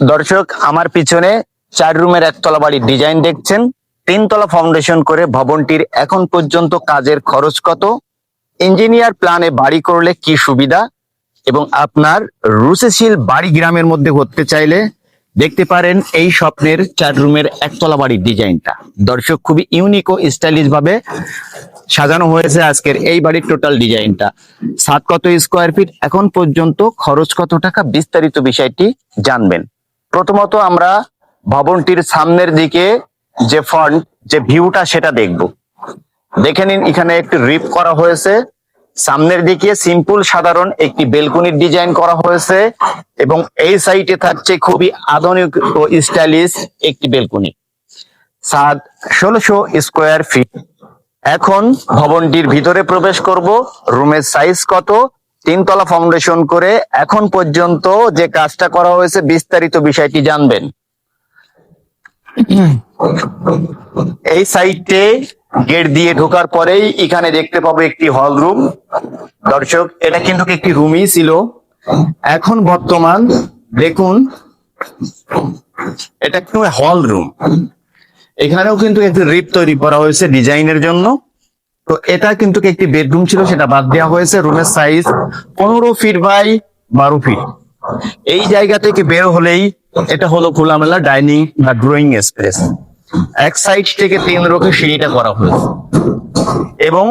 দর্শক, আমার পিছনে চার রুমের একতলা বাড়ির ডিজাইন দেখছেন। তিনতলা ফাউন্ডেশন করে ভবনটির এখন পর্যন্ত কাজের খরচ কত? ইঞ্জিনিয়ার প্ল্যানে বাড়ি করলে কি সুবিধা? এবং আপনার রুচেশীল বাড়ি গ্রামের মধ্যে করতে চাইলে দেখতে পারেন এই স্বপ্নের চার রুমের একতলা বাড়ির ডিজাইনটা। দর্শক, খুবই ইউনিক ও স্টাইলিশ ভাবে সাজানো হয়েছে আজকের এই বাড়ির টোটাল ডিজাইনটা। সাত কত স্কোয়ার ফিট এখন পর্যন্ত খরচ কত টাকা? বিস্তারিত বিষয়টি জানবেন। প্রথমত আমরা ভবনটির সামনের দিকে যে ফ্রন্ট যে ভিউটা সেটা দেখব। দেখে নিন, এখানে একটি রিপ করা হয়েছে। সামনের দিকে সিম্পল সাধারণ একটি বেলকনির ডিজাইন করা হয়েছে এবং এই সাইডে থাকছে খুবই আধুনিক ও স্টাইলিশ একটি বেলকনি সাত ষোলোশো স্কোয়ার ফিট এখন ভবনটির ভিতরে প্রবেশ করব। রুমের সাইজ কত? তিনতলা ফাউন্ডেশন করে এখন পর্যন্ত যে কাজটা করা হয়েছে, বিস্তারিত বিষয়টি জানবেন। এই সাইটে গেট দিয়ে ঢোকার পরেই এখানে দেখতে পাবো একটি হল রুম দর্শক, এটা কিন্তু একটি রুমই ছিল। এখন বর্তমান দেখুন, এটা একটু হল রুম এখানেও কিন্তু একটি রিপ তৈরি করা হয়েছে ডিজাইনের জন্য। তো এটা কিন্তু একটি বেডরুম ছিল, সেটা বাদ দেওয়া হয়েছে। রুমের সাইজ পনেরো ফিট বাই বারো ফিট এই জায়গা থেকে বের হলেই এটা হলো খোলামেলা ডাইনিং বা ড্রয়িং স্পেস এক সাইড থেকে তিন রোখে সিঁড়িটা করা হয়েছে। এবং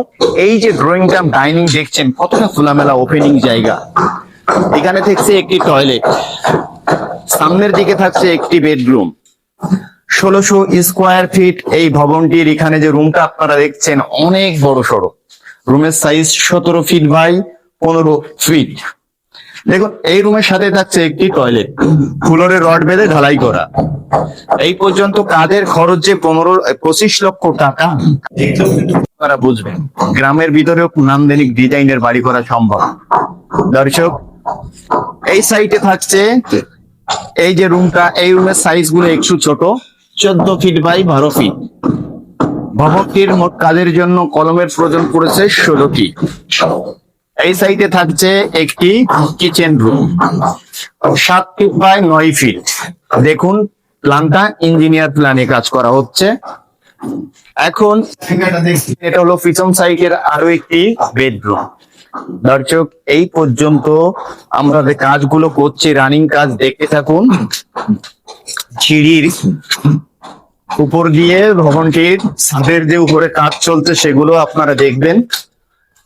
এই যে ড্রয়িং কাম ডাইনিং দেখছেন, কতটা খোলামেলা ওপেনিং জায়গা। এখানে থাকছে একটি টয়লেট সামনের দিকে থাকছে একটি বেডরুম ষোলোশো স্কোয়ার ফিট এই ভবনটির এখানে যে রুমটা আপনারা দেখছেন, অনেক বড় সড়ো। রুমের সাইজ সতেরো ফিট বাই পনেরো ফিট দেখুন, এই রুমের সাথে থাকছে একটি টয়লেট ফুলরে রড বেঁধে ঢালাই করা। এই পর্যন্ত কাদের খরচ যে পনেরো, পঁচিশ লক্ষ টাকা, আপনারা বুঝবেন। গ্রামের ভিতরেও নান্দনিক ডিজাইনের বাড়ি করা সম্ভব। দর্শক, এই সাইটে থাকছে, এই যে রুমটা এই রুমের সাইজগুলো একটু ছোট। চোদ্দ ফিট বাই বারো ফিট ভবনটির মোট কাজের জন্য কলমের প্রয়োজন পড়েছে ষোলোটি এই সাইটে থাকছে একটি কিচেন রুম সাত ফিট বাই নয় ফিট দেখুন প্ল্যানটা ইঞ্জিনিয়ার প্ল্যানে কাজ করা হচ্ছে। এখন এটা হলো পিছন সাইডের আরও একটি বেডরুম দর্শক, এই পর্যন্ত আমরা যে কাজগুলো করছি রানিং কাজ দেখতে থাকুন। সিঁড়ির উপর দিয়ে ভবনটির ছাদের যে উপরে কাজ চলছে সেগুলো আপনারা দেখবেন।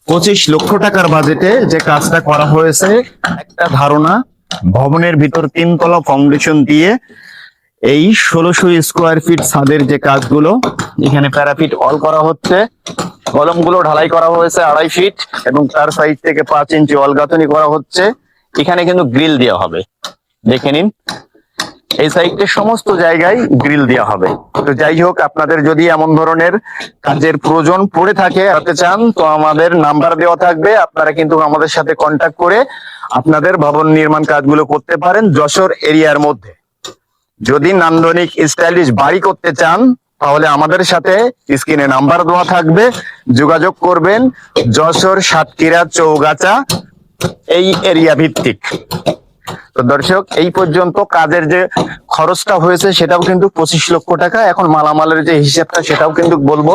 পঁচিশ লক্ষ টাকার বাজেটে যে কাজটা করা হয়েছে, একটা ধারণা, ভবনের ভিতর তিনতলা ফাউন্ডেশন দিয়ে এই ষোলোশো স্কোয়ার ফিট ছাদের যে কাজগুলো, এখানে প্যারাফিট অল করা হচ্ছে। কলমগুলো ঢালাই করা হয়েছে আড়াই ফিট এবং তার সাইড থেকে পাঁচ ইঞ্চি অল গাঁথনি করা হচ্ছে। এখানে কিন্তু গ্রিল দেওয়া হবে। দেখে নিন। এই সাইডে সমস্ত জায়গায় গ্রিল দেওয়া হবে। তো যাই হোক, আপনাদের যদি এমন ধরনের কাজের প্রয়োজন পড়ে থাকে হাতে চান, তো আমাদের নাম্বার দেওয়া থাকবে। আপনারা কিন্তু আমাদের সাথে কন্ট্যাক্ট করে আপনাদের ভবন নির্মাণ কাজগুলো করতে পারেন যশোর এরিয়ার মধ্যে। যদি নান্দনিক স্টাইলিশ বাড়ি করতে চান, তাহলে আমাদের সাথে স্ক্রিনে নাম্বার দেওয়া থাকবে। যোগাযোগ করবেন যশোর সাতক্ষীরা চৌগাছা, এই এরিয়া ভিত্তিক। তো দর্শক, এই পর্যন্ত কাজের যে খরচটা হয়েছে সেটাও কিন্তু পঁচিশ লক্ষ টাকা। এখন মালামালের যে হিসাবটা সেটাও কিন্তু বলব।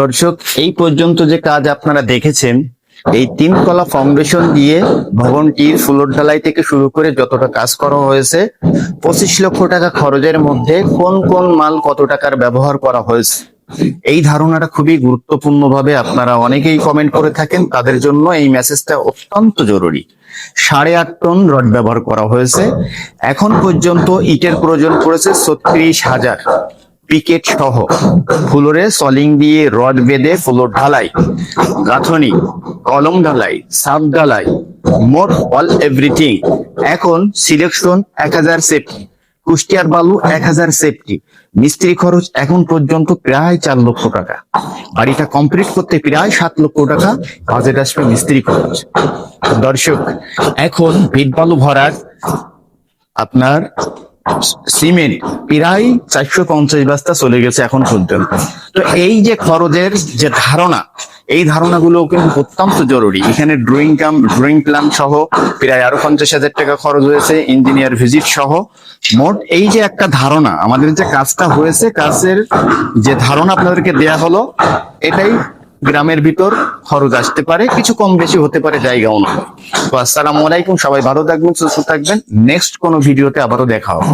দর্শক, এই পর্যন্ত যে কাজ আপনারা দেখেছেন, এই তিনতলা ফাউন্ডেশন দিয়ে ভবনটির ফ্লোর ঢালাই থেকে শুরু করে যতটা কাজ করা হয়েছে, পঁচিশ লক্ষ টাকা খরচের মধ্যে কোন কোন মাল কত টাকার ব্যবহার করা হয়েছে? এই ধারণাটা খুবই গুরুত্বপূর্ণ ভাবে আপনারা অনেকেই কমেন্ট করে থাকেন। তাদের জন্য এই মেসেজটা অত্যন্ত জরুরি। সাড়ে আট টন রড ব্যবহার করা হয়েছে। এখন পর্যন্ত ইটের প্রয়োজন পড়েছে ছত্রিশ হাজার পিকেট সহ। ফ্লোরে সলিং দিয়ে রড বেঁধে ফ্লোর ঢালাই, গাঁথনি, কলম ঢালাই সাপ ঢালাই, মোট অল এভরিথিং এখন সিলেকশন এক হাজার সেফটি কুষ্টিয়ার বালু এক হাজার সেফটি। মিস্ত্রি খরচ এখন পর্যন্ত প্রায় চার লক্ষ টাকা। বাড়িটা কমপ্লিট করতে প্রায় সাত লক্ষ টাকা বাজেট আসবে মিস্ত্রি খরচ। দর্শক, এখন ভিট বালু ভরার আপনার সিমেন্ট, প্রায় চারশো পঞ্চাশ বস্তা চলে গেছে এখন পর্যন্ত। তো এই যে খরচের যে ধারণা, এই ধারণাগুলো কিন্তু অত্যন্ত জরুরি। এখানে ড্রয়িং কাম, ড্রয়িং প্ল্যান সহ প্রায় আরও পঞ্চাশ হাজার টাকা খরচ হয়েছে, ইঞ্জিনিয়ার ভিজিট সহ। মোট এই যে একটা ধারণা, আমাদের যে কাজটা হয়েছে, কাজের যে ধারণা আপনাদেরকে দেয়া হলো, এটাই গ্রামের ভিতর খরচ আসতে পারে, কিছু কম বেশি হতে পারে জায়গা অনুযায়ী তো আসসালামু আলাইকুম, সবাই ভালো থাকবেন, সুস্থ থাকবেন। নেক্সট কোনো ভিডিওতে আবারও দেখা হবে।